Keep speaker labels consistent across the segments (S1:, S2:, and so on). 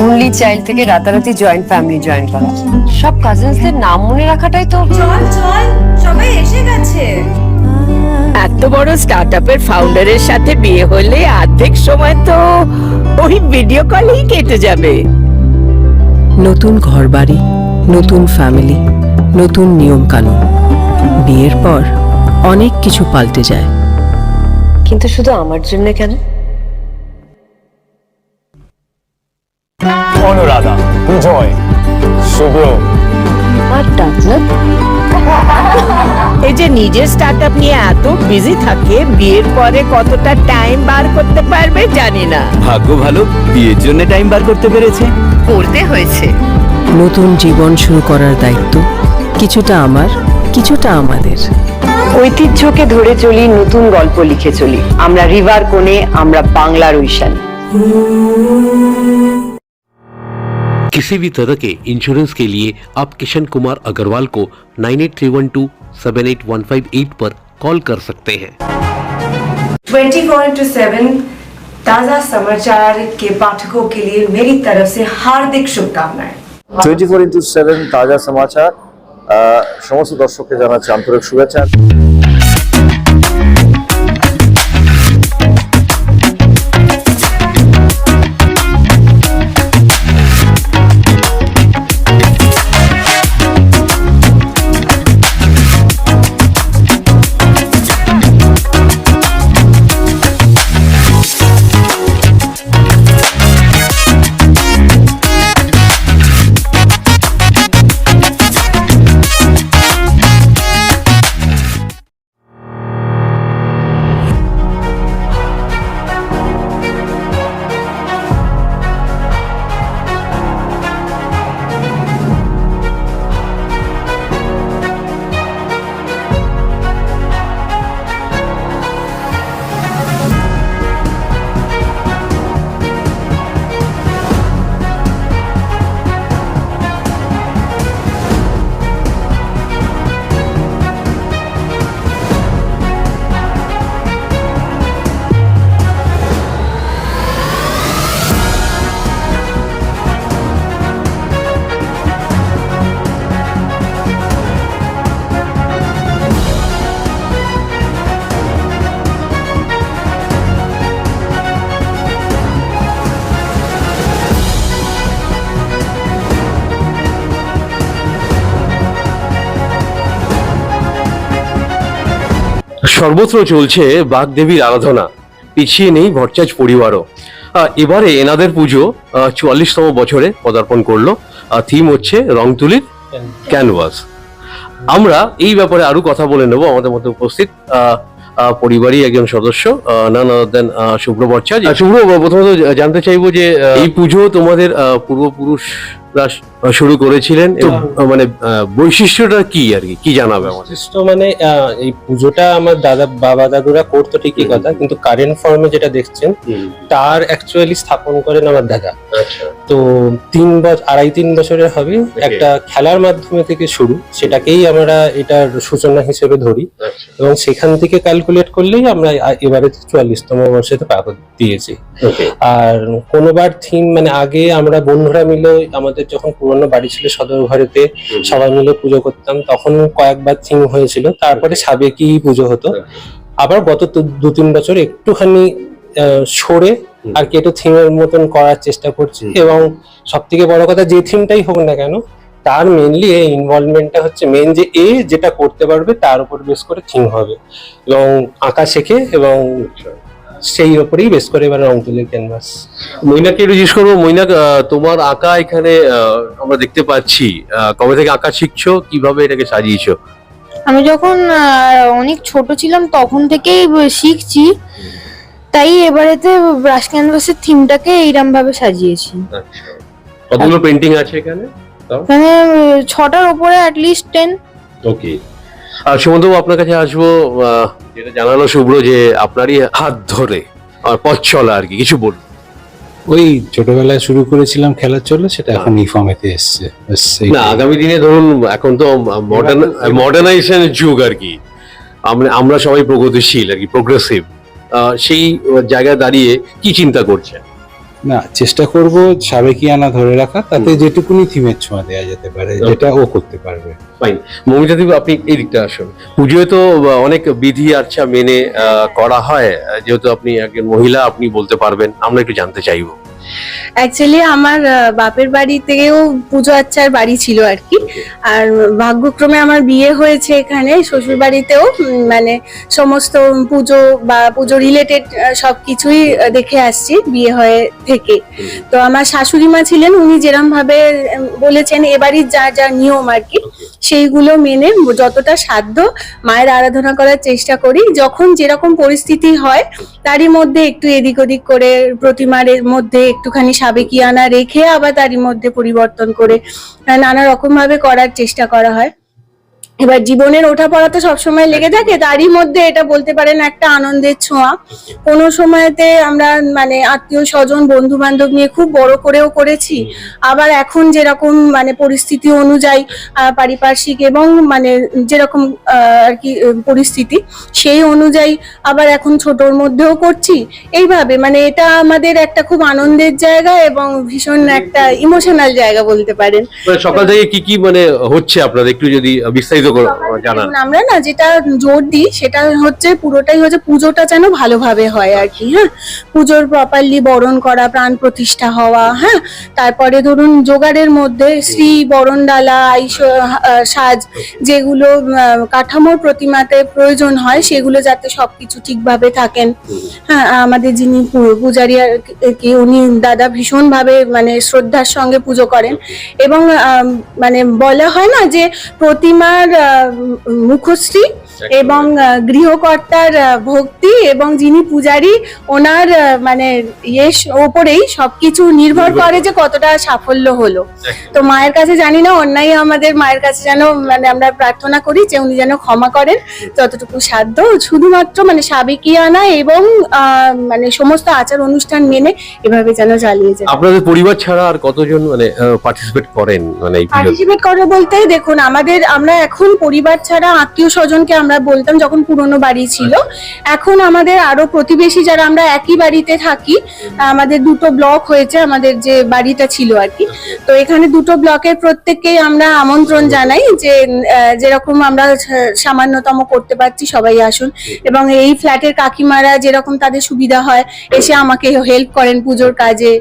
S1: Only child থেকে রাতারাতি joint family join করা। সব কাজিনসদের নাম মনে রাখাটাই তো
S2: চল চল সবাই এসে গেছে।
S3: এত বড় স্টার্টআপের ফাউন্ডারের সাথে বিয়ে হলে অর্ধেক সময় তো ওই ভিডিও কলেই কেটে যাবে।
S4: নতুন ঘরবাড়ি নতুন ফ্যামিলি নতুন নিয়ম কানুন বিয়ের পর অনেক কিছু পাল্টে যায়।
S1: কিন্তু শুধু আমার জন্য কেন?
S5: শুভ্র
S1: আর ডাকলাম
S3: এই যে নিজের স্টার্টআপ নিয়ে এত বিজি থাকে বিয়ের পরে কতটা টাইম বার করতে পারবে জানি না।
S6: ভাগ্য ভালো বিয়ের জন্য টাইম বার করতে পেরেছে।
S3: করতে হয়েছে।
S4: নতুন জীবন শুরু করার দায়িত্ব কিছুটা আমার কিছুটা আমাদের।
S1: ঐতিহ্যকে ধরে চলি নতুন গল্প লিখে চলি। আমরা রিভার কোণে আমরা বাংলার ঐশান।
S7: किसी भी तरह के इंश्योरेंस के लिए आप किशन कुमार अग्रवाल को nine eight three one two seven eight one five eight पर कॉल कर सकते हैं
S2: 24 इंटू सेवन ताजा समाचार के पाठकों के लिए मेरी तरफ से हार्दिक शुभकामनाएं
S5: টোয়েন্টি ফোর ইন্টু সেভেন তাজা সমাচার আহ, সমস্ত দর্শককে জানাচ্ছি আন্তরিক শুভেচ্ছা
S7: সর্বত্র চলছে বাগদেবীর আরাধনা। পিছিয়ে নেই ভট্টাচ পরিবারও। এবারে এনাদের পুজো চুয়াল্লিশতম বছরে পদার্পণ করল। থিম হচ্ছে রং তুলির ক্যানভাস আমরা এই ব্যাপারে আরও কথা বলে নেব। আমাদের মধ্যে উপস্থিত পরিবারই একজন সদস্য নান দেন শুভ্র ভট্টাচ শুভ্র প্রথমত জানতে চাইব যে এই পুজো তোমাদের পূর্বপুরুষরা শুরু করেছিলেন মানে বৈশিষ্ট্যটা কি আর কি? কি জানাবে আমাদের?
S8: বিশিষ্ট মানে এই পুজোটা আমার দাদা বাবা দাদুরা করতো ঠিকই কথা কিন্তু কারেন্ট ফর্মে যেটা দেখছেন তার অ্যাকচুয়ালি স্থাপন করেন আমার দাদা।
S7: আচ্ছা।
S8: তো তিন বছর আড়াই তিন বছরের হবে একটা খেলার মাধ্যমে থেকে শুরু সেটাকেই আমরা এটার সূচনা হিসেবে ধরি।
S7: আচ্ছা।
S8: এবং সেখান থেকে ক্যালকুলেট করলেই আমরা এবারে চুয়াল্লিশতম বর্ষেতে পা দিয়েছি। আর কোনোবার থিম মানে আগে আমরা বন্ধুরা মিলে আমাদের যখন পুরনো বাড়ি ছিল সদর ঘরেতে সবাই মিলে পুজো করতাম। তখন কয়েকবার থিম হয়েছিল তারপরে সাবেকি পুজো হতো। আবার গত দু- তিন বছর একটুখানি সরে আর কি একটু থিমের মতন করার চেষ্টা করছি এবং সব থেকে বড় কথা যে থিমটাই হোক না কেন তার মেনলি এই ইনভলভমেন্টটা হচ্ছে মেন যে এ যেটা করতে পারবে তার উপর বেস করে থিম হবে এবং আঁকা শেখে এবং সেই ওপরেই বেস করে এবার রং তুলে ক্যানভাস
S7: মৈনাককে একটু জিজ্ঞেস করব মৈনাক তোমার আঁকা এখানে আমরা দেখতে পাচ্ছি কবে থেকে আঁকা শিখছো কীভাবে এটাকে সাজিয়েছো?
S9: আমি যখন অনেক ছোট ছিলাম তখন থেকেই শিখছি। তাই এবারেতে ব্রাশ ক্যানভাসের থিমটাকে এইরকম ভাবে সাজিয়েছি।
S7: কতগুলো পেন্টিং আছে এখানে?
S9: মানে উম, ছটার উপরে অ্যাটলিস্ট টেন
S7: ওকে আর সুমন্তবাবু আপনার কাছে আসব যেটা জানালো শুভ্র যে আপনারই হাত ধরে আর পথ চলা আর কি কিছু বলুন।
S10: ওই ছোটবেলায় শুরু করেছিলাম খেলার চলে সেটা এখন ইফর্মেতে এসছে
S7: না আগামী দিনে ধরুন এখন তো মডার্ন মডার্নাইজেশন যুগ আর কি। আমরা আমরা সবাই প্রগতিশীল আর কি প্রোগ্রেসিভ সেই জায়গায় দাঁড়িয়ে কি চিন্তা করছেন?
S10: না চেষ্টা করব সাবেকিয়ানা ধরে রাখা তাতে যেটুকুনি থিমের ছোঁয়া দেওয়া যেতে পারে যেটা ও করতে পারবে।
S7: ফাইন মমিতা দেবী আপনি এই দিকটা আসুন। পুজোয় তো অনেক বিধি আচ্ছা মেনে আহ, করা হয় যেহেতু আপনি একজন মহিলা আপনি বলতে পারবেন আমরা একটু জানতে চাইব।
S9: অ্যাকচুয়ালি আমার বাপের বাড়িতেও পুজো আচ্চার বাড়ি ছিল আর কি। আর ভাগ্যক্রমে আমার বিয়ে হয়েছে এখানে শ্বশুর বাড়িতেও মানে সমস্ত পুজো বা পুজো রিলেটেড সব কিছুই দেখে আসছি বিয়ে হয়ে থেকে। তো আমার শাশুড়ি মা ছিলেন উনি যেরম ভাবে বলেছেন এবারই যা যা নিয়ম আর কি। সেইগুলো মেনে যতটা সাধ্য মায়ের আরাধনা করার চেষ্টা করি। যখন যেরকম পরিস্থিতি হয়, তারই মধ্যে একটু এদিক ওদিক করে প্রতিমার মধ্যে একটুখানি সাবেকিয়ানা রেখে আবার তারই মধ্যে পরিবর্তন করে, নানা রকম ভাবে করার চেষ্টা করা হয়। এবার জীবনের ওঠা পড়া তো সবসময় লেগে থাকে তারই মধ্যে এটা বলতে পারেন একটা আনন্দের ছোঁয়া। কোনো সময়তে আমরা মানে আত্মীয় স্বজন বন্ধু বান্ধব নিয়ে খুব বড় করেও করেছি। আবার এখন যেরকম মানে পরিস্থিতি অনুযায়ী পারিপার্শ্বিক এবং মানে যেরকম আর কি পরিস্থিতি সেই অনুযায়ী আবার এখন ছোটর মধ্যেও করছি। এইভাবে মানে এটা আমাদের একটা খুব আনন্দের জায়গা এবং ভীষণ একটা ইমোশনাল জায়গা বলতে পারেন।
S7: সকাল থেকে কি কি মানে হচ্ছে আপনাদের? একটু যদি বিস্তারিত
S9: আমরা না যেটা জোর দিই সেটা হচ্ছে পুরোটাই হচ্ছে পুজোটা যেন ভালোভাবে হয় আর কি হ্যাঁ? পুজোর প্রপারলি বরণ করা প্রাণ প্রতিষ্ঠা হওয়া হ্যাঁ? তারপরে ধরুন জোগাড়ের মধ্যে শ্রী বরণডালা আইস সাজ যেগুলো কাঠামোর প্রতিমাতে প্রয়োজন হয় সেগুলো যাতে সবকিছু ঠিকভাবে থাকেন। হ্যাঁ আমাদের যিনি পূজারি আর কি উনি দাদা ভীষণ ভাবে মানে শ্রদ্ধার সঙ্গে পুজো করেন। এবং মানে বলা হয় না যে প্রতিমার মুখশ্রী এবং গৃহকর্তার ভক্তি এবং যিনি পূজারী ওনার মানে ইয়ে ওপরেই সবকিছু নির্ভর করে যে কতটা সাফল্য হলো। তো মায়ের কাছে জানি না অন্যায় আমাদের মায়ের কাছে যেন মানে আমরা প্রার্থনা করি যে উনি যেন ক্ষমা করেন। যতটুকু সাধ্য শুধুমাত্র মানে সাবেকিয়ানা এবং আহ, মানে সমস্ত আচার অনুষ্ঠান মেনে এভাবে যেন চালিয়ে যায়।
S7: আপনাদের পরিবার ছাড়া আর কতজন মানে পার্টিসিপেট করেন? মানে
S9: পার্টিসিপেট করে বলতে দেখুন আমাদের আমরা এখন পরিবার ছাড়া আত্মীয় স্বজনকে আমরা বলতাম যখন পুরনো বাড়ি ছিল। এখন আমাদের আরও প্রতিবেশী যারা আমরা একই বাড়িতে থাকি আমাদের দুটো ব্লক হয়েছে আমাদের যে বাড়িটা ছিল আর কি। তো এখানে দুটো ব্লকের প্রত্যেককেই আমরা আমন্ত্রণ জানাই যে যেরকম আমরা সামান্যতম করতে পারছি সবাই আসুন। এবং এই ফ্ল্যাটের কাকিমারা যেরকম তাদের সুবিধা হয় এসে আমাকে হেল্প করেন পুজোর কাজে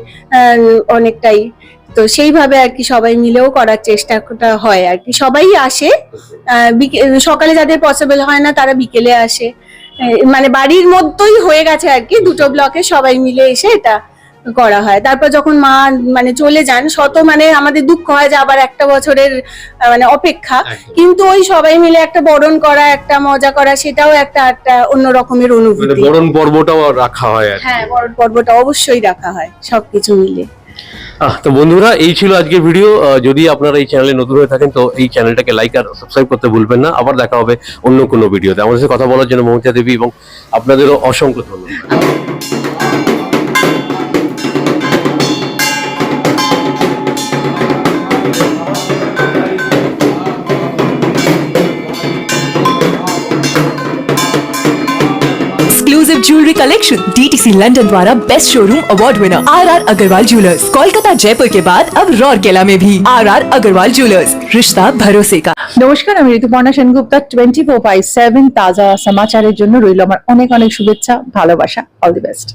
S9: অনেকটাই। তো সেইভাবে আর কি সবাই মিলেও করার চেষ্টাটা হয় আর কি। সবাই আসে সকালে যাদের পসিবল হয় না তারা বিকেলে আসে। মানে বাড়ির মধ্যেই হয়ে গেছে আর কি দুটো ব্লকে সবাই মিলে এসে এটা করা হয়। তারপর যখন মা মানে চলে যান শত মানে আমাদের দুঃখ হয় যে আবার একটা বছরের মানে অপেক্ষা। কিন্তু ওই সবাই মিলে একটা বরণ করা একটা মজা করা সেটাও একটা একটা অন্য রকমের
S7: মানে
S9: অনুভূতি।
S7: বরণ পর্বটাও রাখা হয়
S9: হ্যাঁ বরণ পর্বটা অবশ্যই রাখা হয় সবকিছু মিলে।
S7: তো বন্ধুরা, এই ছিল আজকের ভিডিও যদি আপনারা এই চ্যানেলে নতুন হয়ে থাকেন, তো এই চ্যানেলটাকে লাইক আর সাবস্ক্রাইব করতে ভুলবেন না। আবার দেখা হবে অন্য কোনো ভিডিওতে আমাদের সাথে কথা বলার জন্য মমতা দেবী এবং আপনাদেরও অসংখ্য ধন্যবাদ।
S11: ज्वेलरी कलेक्शन डीटीसी लंदन द्वारा best showroom award winner R R Agarwal jewellers Kolkata Jaipur के बाद अब रौरकेला में भी आर आर अग्रवाल ज्वेलर्स रिश्ता भरोसे का
S12: নমস্কার আমি Rituparna Sengupta twenty four by seven তাজা সমাচারের জন্য রইল আমার অনেক অনেক শুভেচ্ছা ভালোবাসা অল দি বেস্ট